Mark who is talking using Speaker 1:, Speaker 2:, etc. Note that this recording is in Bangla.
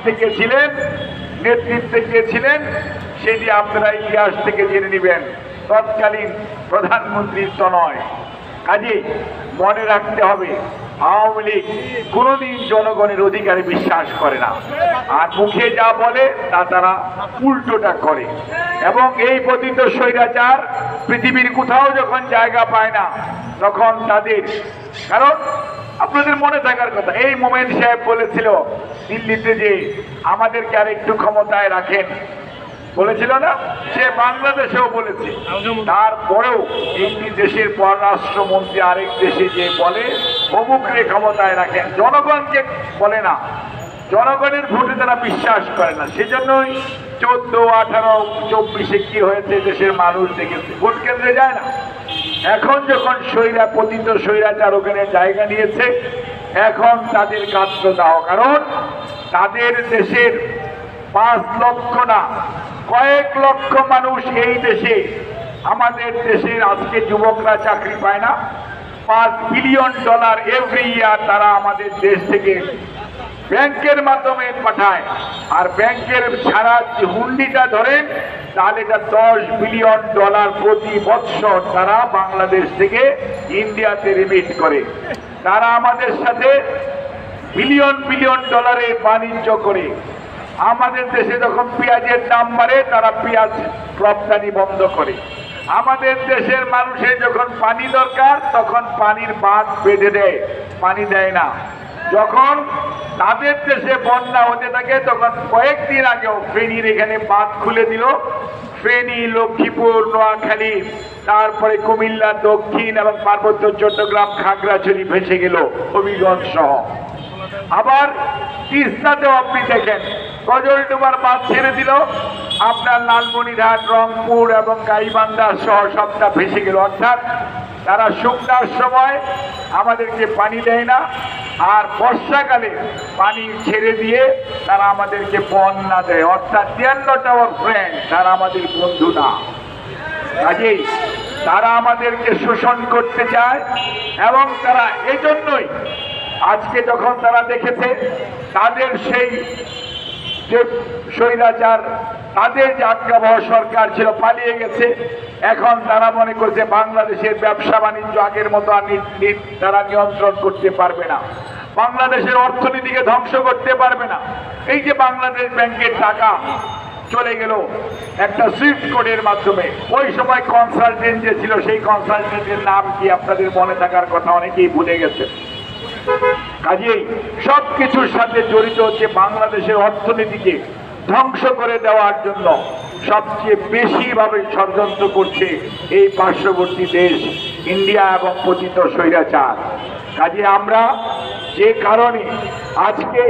Speaker 1: নেতৃত্বে কে ছিলেন, নেতৃত্বে কে ছিলেন, সেটি আপনারা ইতিহাস থেকে জেনে নেবেন। তৎকালীন প্রধানমন্ত্রীর তো নয় কাজে মনে রাখতে হবে আওয়ামী লীগ কোনোদিন জনগণের অধিকারে বিশ্বাস করে না। আর মুখে যা বলে, তা তারা উল্টোটা করে। এবং এই পতিত স্বৈরাচার পৃথিবীর কোথাও যখন জায়গা পায় না, তখন তাদের কারণ আপনাদের মনে থাকার কথা, এই মোমেন্ট সাহেব বলেছিল দিল্লিতে যে আমাদেরকে আর একটু ক্ষমতায় রাখেন। বলেছিল না? সে বাংলাদেশেও বলেছে। তারপরেও একটি দেশের পররাষ্ট্রমন্ত্রী আরেক দেশে যে বলে অমুকরে ক্ষমতায় রাখেন জনগণকে বলে না। জনগণের ভোটে তারা বিশ্বাস করে না। সেজন্যই চোদ্দ, আঠারো, চব্বিশে কি হয়েছে, দেশের মানুষ দেখেছে। ভোট কেন্দ্রে যায় না। এখন যখন সৈরা পতিত স্বৈরাচার ওখানে জায়গা নিয়েছে, এখন তাদের কাত্র দাও কারণ তাদের দেশের পাঁচ লক্ষ না, কয়েক লক্ষ মানুষ এই দেশে, আমাদের দেশের আজকে যুবকরা চাকরি পায় না। পাঁচ বিলিয়ন ডলার এভরি ইয়ার তারা আমাদের দেশ থেকে ব্যাংকের মাধ্যমে পাঠায়। আর ব্যাংকের ছাড়া যে হুন্ডিটা ধরেন তাহলে এটা দশ বিলিয়ন ডলার প্রতি বৎসর তারা বাংলাদেশ থেকে ইন্ডিয়াতে রিমিট করে। তারা আমাদের সাথে বিলিয়ন বিলিয়ন ডলারের বাণিজ্য করে। আমাদের দেশে যখন পেঁয়াজের দাম বাড়ে, তারা পেঁয়াজ রপ্তানি বন্ধ করে। আমাদের দেশের মানুষের যখন পানি দরকার, তখন পানির বাঁধ বেঁধে দেয়, পানি দেয় না। যখন তাদের দেশে বন্যা হতে থাকে, তখন কয়েকদিন আগেও ফেনীর এখানে বাঁধ খুলে দিল। ফেনী, লক্ষ্মীপুর, নোয়াখালী, তারপরে কুমিল্লা, দক্ষিণ এবং পার্বত্য চট্টগ্রাম, খাগড়াছড়ি ভেসে গেল হবিগঞ্জ সহ। আবার তিস্তাতেও আপনি দেখেন গজলডুবার বাঁধ ছেড়ে দিল। আপনার লালমনিরহাট রংপুর এবং গাইবান্ধা সহ সবটা ভেসে গেল। অর্থাৎ তারা শুকনার সময় আমাদেরকে পানি দেয় না, আর বর্ষাকালে পানি ছেড়ে দিয়ে তারা আমাদেরকে বন্যা দেয়। অর্থাৎ তিয়ান্নটা ওর ফ্রেন্ড তারা আমাদের বন্ধু না। কাজেই তারা আমাদেরকে শোষণ করতে চায় এবং তারা এজন্যই আজকে যখন তারা দেখেছে, তাদের সেই যে স্বৈরাচার, তাদের যে আজ্ঞাবহ সরকার ছিল পালিয়ে গেছে, এখন তারা মনে করছে বাংলাদেশের ব্যবসা বাণিজ্য আগের মতো আর তারা নিয়ন্ত্রণ করতে পারবে না। বাংলাদেশের অর্থনীতিকে ধ্বংস করতে পারবে না। এই যে বাংলাদেশ ব্যাংকের টাকা চলে গেল একটা সুইফট কোডের মাধ্যমে, ওই সময় কনসালটেন্ট যে ছিল, সেই কনসালটেন্টের নাম কি আপনাদের মনে থাকার কথা অনেকেই ভুলে গেছে কাজেই সব কিছুর সাথে জড়িত হচ্ছে বাংলাদেশের অর্থনীতিকে ধ্বংস করে দেওয়ার জন্য সবচেয়ে বেশিভাবে ষড়যন্ত্র করছে এই পার্শ্ববর্তী দেশ, ইন্ডিয়া এবং পতিত স্বৈরাচার। কাজে আমরা যে কারণে আজকে